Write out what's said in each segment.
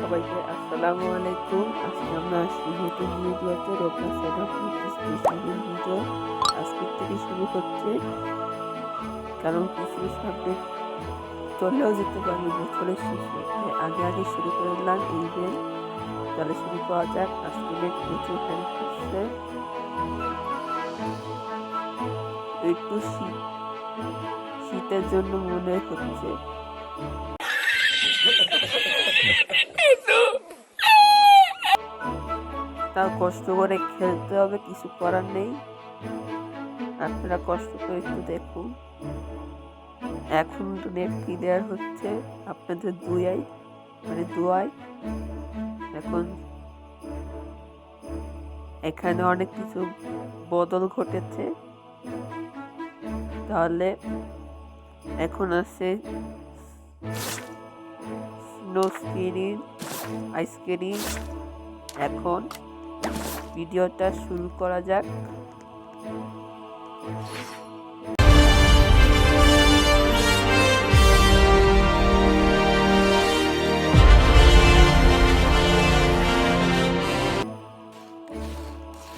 সবাইকে আসসালামু আলাইকুম। আজকে আমরা আসছি নতুন ভিডিওতে স্পেশাল ভিডিও আজকের থেকে শুরু হচ্ছে। কারণ কিছু সামনে চলেও যেতে পারি বছরের শেষে আগে আগে শুরু করলাম এই ইভেন্ট তাহলে শুরু করা যাক। আজকে প্রচুর হেল্প করছে একটু শীত শীতের জন্য মনে হচ্ছে। তাও কষ্ট করে খেলতে হবে, কিছু করার নেই। আপনারা কষ্ট করে একটু দেখুন। এখন তো নেট ক্লিয়ার হচ্ছে, আপনাদের দুয়াই মানে দুয়াই। এখন এখানে অনেক কিছু বদল ঘটেছে। তাহলে এখন আছে স্নো স্কিনিং আইসক্রিম এখন ভিডিওটা শুরু করা যাক।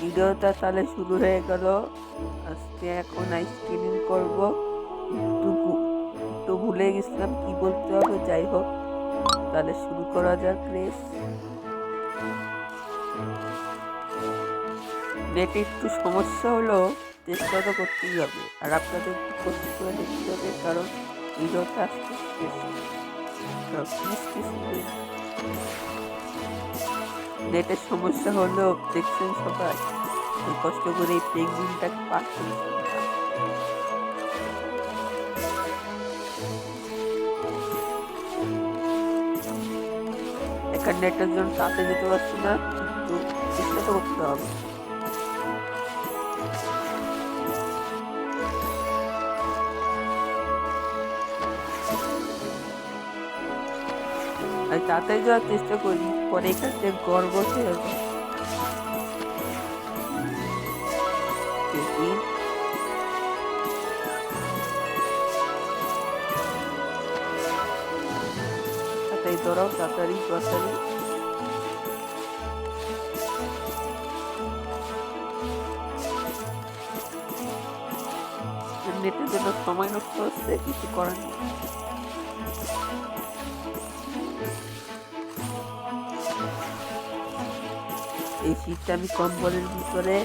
ভিডিওটা তাহলে শুরু হয়ে গেল। আজকে এখন আইসক্রিম করব। একটু ভুলে গেছিলাম কি বলতে হবে, যাই হোক। তাহলে শুরু করা যাক রেস। নেটে একটু সমস্যা হলো, চেষ্টা তো করতেই হবে। আর আপনাদের কষ্ট করে দেখতে হবে, কারণ ভিডিওটা। নেটের সমস্যা হলো, দেখছেন সবাই কষ্ট করে এই পেঙ্গুইনটাকে পার করেছি নেটের জন্য তাতে যেতে পারছি না। কিন্তু চেষ্টা তো করতে হবে। তাতে যাওয়ার চেষ্টা করি। পরে এখান থেকে গর্ব হয়ে দৌড়াও তাড়াতাড়ি তাড়াতাড়ি। নেটের জন্য সময় নষ্ট হচ্ছে, কিছু করার নেই। এই শীতটা আমি কম্বলের ভিতরে,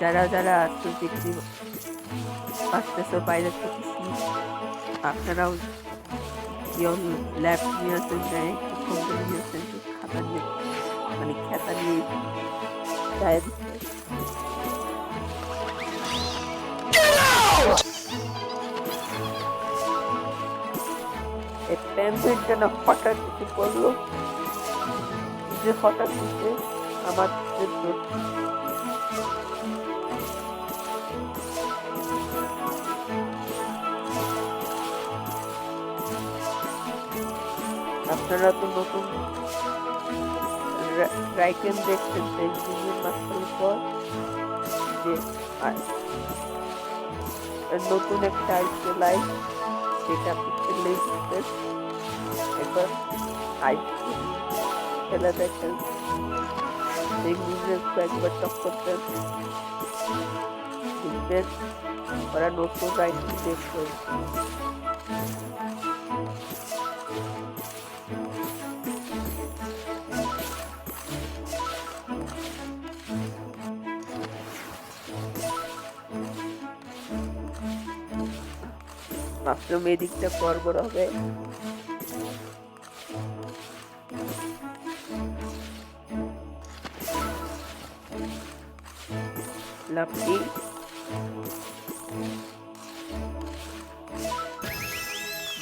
যারা যারা আসছে দেখতে আসতেছে বাইরে থেকে আপনারাও ল্যাব নিয়ে আসেন যায় কম্বল নিয়ে আসেন খাতা নিয়ে মানে খাতা নিয়ে দিতে এই পেন্সিলটা না হঠাৎ কিছু করল যে হঠাৎ দিতে আমার আপনারা তো নতুন রাইটেন দেখছেন পেন্সিলের মাস্টার পর যে আর- আর নতুন একটা আসছে লাইফ যেটা আপনি খেললেই বুঝবেন একবার আইসক্রিম খেলা দেখেন। ইংলিশের একবার টক্কর দেন। দেখবেন, ওরা নতুন রাইটিং দেখবে মাশরুম এদিকটা বড় হবে লাপটি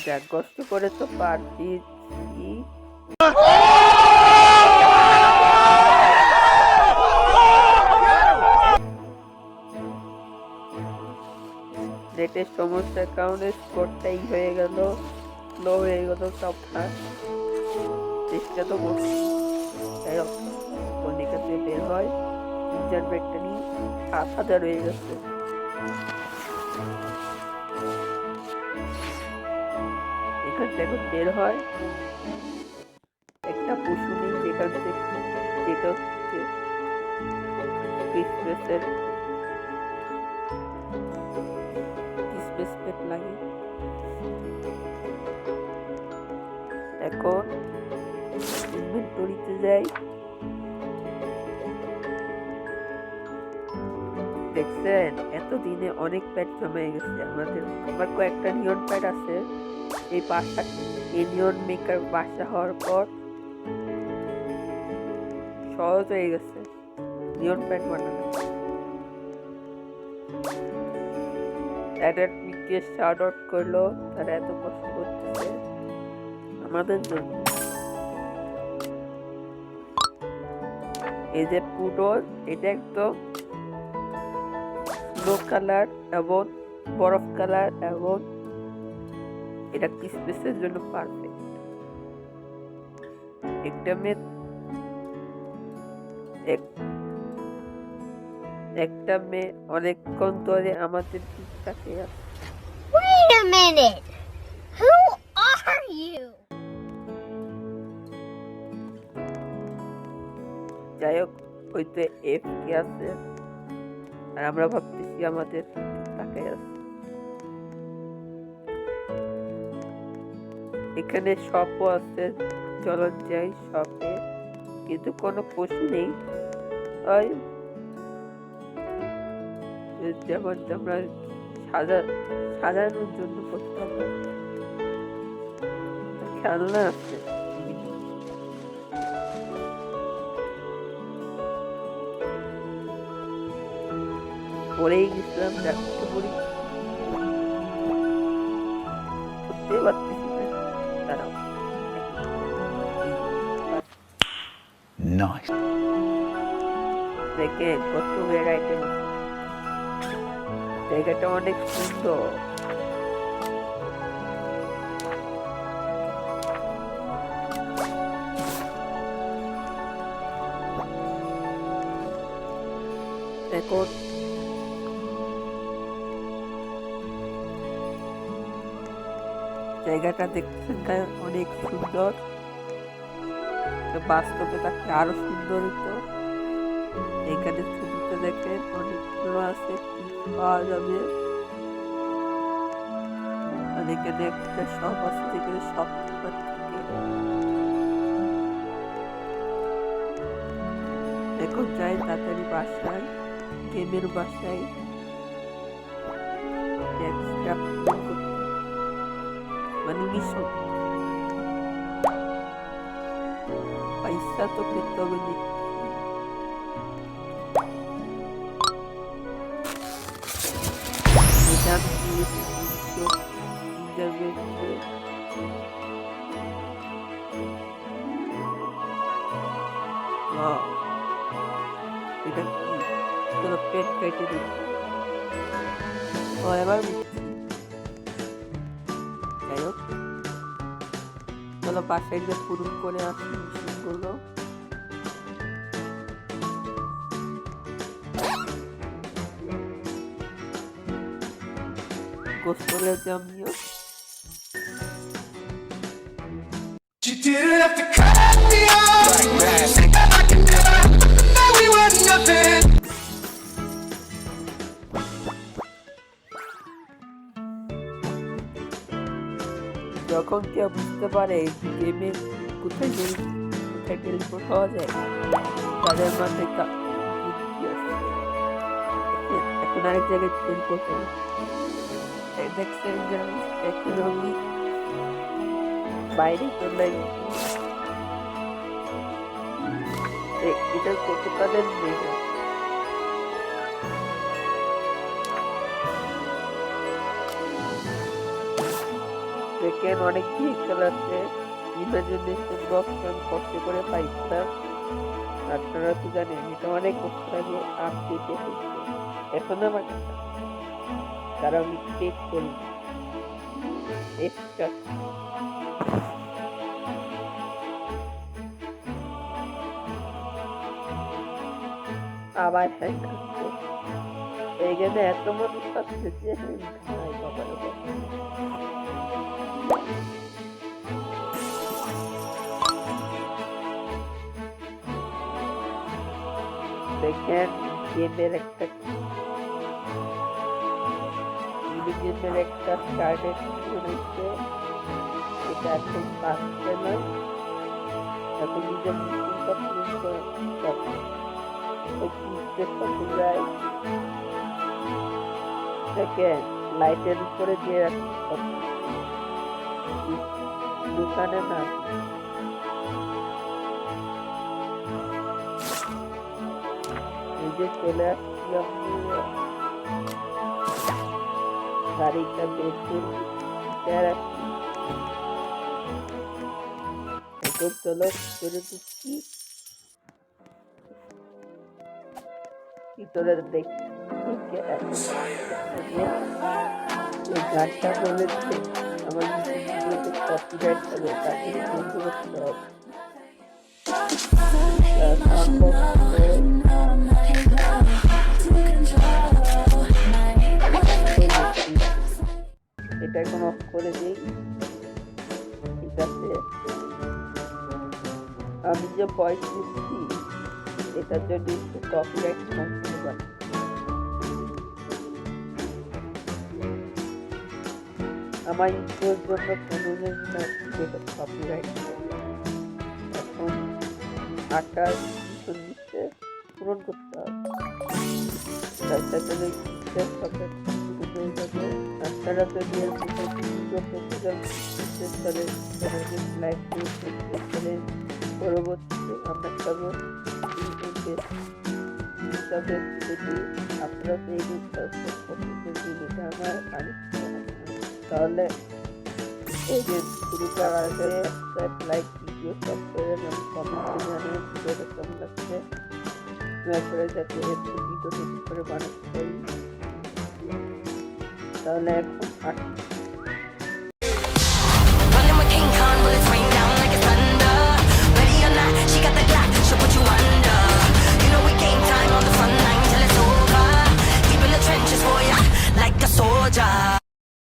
যাক কষ্ট করে তো পারছি নেটের সমস্যার কারণে স্কোরটাই হয়ে গেল স্লো হয়ে গেল সব খাস চেষ্টা তো করছি। যাই হোক থেকে বের হয়। ইঞ্জার ব্রেকটা নিয়ে সাত হাজার হয়ে গেছে। এখান থেকে বের হয়। একটা পশু নেই যেটা হচ্ছে যেটা হচ্ছে ক্রিসমাসের পেট লাগে। এখন ইনভেন্টরিতে যাই। দেখছেন, এতদিনে অনেক প্যাড জমে গেছে আমাদের। আমার কয়েকটা নিয়ন প্যাড আছে। এই বাসা, এই নিয়ন মেকার বাসা হওয়ার পর সহজ হয়ে গেছে। নিয়ন প্যাড বানানো। অ্যাডার মিকে শার্ট আউট করল তারা এত কষ্ট করতেছে আমাদের জন্য এই যে পুডোর এটা একদম স্নো কালার এবং বরফ কালার এবং এটা ক্রিসমাসের জন্য পারফেক্ট একটা মেয়ে এক- একটা মেয়ে অনেকক্ষণ ধরে আমাদের দিকটাকে আছে Wait a minute! Who are you? যাই হোক হয়তো এফ কে আছে আর আমরা ভাবতেছি আমাদের তাকে আছে এখানে শপও আছে চলন যাই শপে কিন্তু কোনো পশু নেই ওই যেমন আমরা সাজা সাজানোর জন্য হবে খেলনা আছে। পরেই গেছিলাম দেখতে পড়ি। করতে পারতেছি না। দাঁড়াও. দেখে কত আইটেম জায়গাটা অনেক সুন্দর। এখন জায়গাটা দেখছেন অনেক সুন্দর। বাস্তবে তাকে আরও সুন্দর হতো এখানে ছবিতে দেখেন অনেকগুলো আছে। পাওয়া যাবে। আর একটা শপ আছে সব এখন যাই তাড়াতাড়ি বাসায়, গেমের বাসায়। মানে পয়সা তো পেতে হবে এটা চলো পেট কেটে দিই ও এবার। যাই হোক চলো বাসায় গিয়ে পূরণ করে আসি মিশনগুলো গোসলে জমিও You didn't have to cut me off. I can never know we were nothing. যখন কেউ বুঝতে পারে গেমে কোথায় গেল, কোথায় টেলিফোন পাওয়া যায়, তাদের কা- এখন- আরেক জায়গায় টেলিফোন দেখছেন আমি বাইরে চলে এটা কতকালের মেয়ে? দেখেন, অনেক ভেহিকেল আছে ইমাজিনেশন বক্স আমি কষ্ট করে পাইতাম আপনারা তো জানেন, এটা অনেক বছর আগে এখন আমার Karam faithful. It's just আবার হ্যাঁ এইখানে এত মতো খাচ্ছে যে ভাই বাবা দেখেন গেমের একটা গেমের একটা স্টার্টেড রয়েছে। এটা এখন পাচ্ছে না। এখন নিজের মুখটা করে একটু যায়। দেখেন লাইটের উপরে দিয়ে দোকানে না। যে চলে আসছি রাখছি এখন চলো করে দিচ্ছি ভিতরে দেখি গানটা বলেছে আমার ভিডিওতে কপিরাইট হবে। অফ করে দিই। ঠিক আছে? আমি যে ভয়েস এটার জন্য একটু কপিরাইট পারে আমার ইন্ট্রোর জন্য জন্য যেটা কপিরাইট এখন আকার চল্লিশে পূরণ করতে হবে। তার আপনারা যদি এর ভিতরে ভিডিও করতে চান বিশেষ করে লাইভ করে পরবর্তীতে আমরা হিসাবে যদি আপনারা সেই জিনিসটা আমার আমি তাহলে এই যে শুরু করার আগে সাবস্ক্রাইব লাইক ভিডিও সব করে এবং কমেন্ট জানিয়ে ভিডিওটা কেমন লাগছে করে যাতে ভিডিও করে বানাতে পারি তাহলে এখন আট